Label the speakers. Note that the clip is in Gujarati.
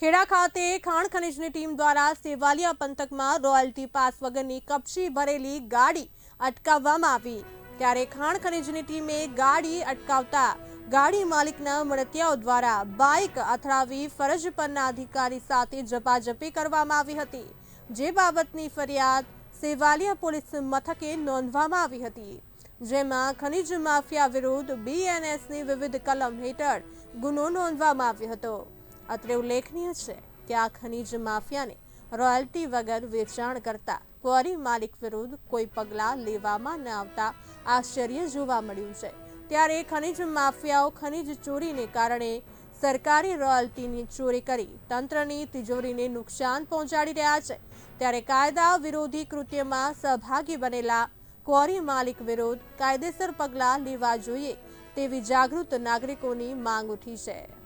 Speaker 1: ખેડા ખાતે ખાણ ખનીજની ટીમ દ્વારા સેવાલિયા પંથકમાં રોયલ્ટી પાસ વગરની કપચી ભરેલી ગાડી અટકાવવામાં આવી. ત્યારે ખાણ ખનીજની ટીમે ગાડી અટકાવતા ગાડી માલિકના મળતિયાઓ દ્વારા બાઇક અથડાવી ફરજ પરના અધિકારી સાથે ઝપાઝપી કરવામાં આવી હતી. જે બાબતની ફરિયાદ સેવાલિયા પોલીસ મથકે નોંધવામાં આવી હતી. જેમાં ખનીજ માફિયા વિરુદ્ધ બીએનએસની વિવિધ કલમ હેઠળ ગુનો નોંધવામાં આવ્યો હતો. અત્રે ઉલ્લેખનીય છે કે આ ખનીજ માફિયાને રોયલ્ટી વગર વેચાણ કરતા ક્વોરી માલિક વિરુદ્ધ કોઈ પગલાં લેવામાં ન આવતા આશ્ચર્ય જોવા મળ્યું છે. ત્યારે ખનીજ માફિયાઓ ખનીજ ચોરીને કારણે સરકારી રોયલ્ટીની ચોરી કરી તંત્રની તિજોરીને નુકસાન પહોંચાડી રહ્યા છે. ત્યારે કાયદા વિરોધી કૃત્યમાં સહભાગી બનેલા ક્વોરી માલિક વિરુદ્ધ કાયદેસર પગલાં લેવા જોઈએ તેવી જાગૃત નાગરિકોની માંગ ઉઠી છે.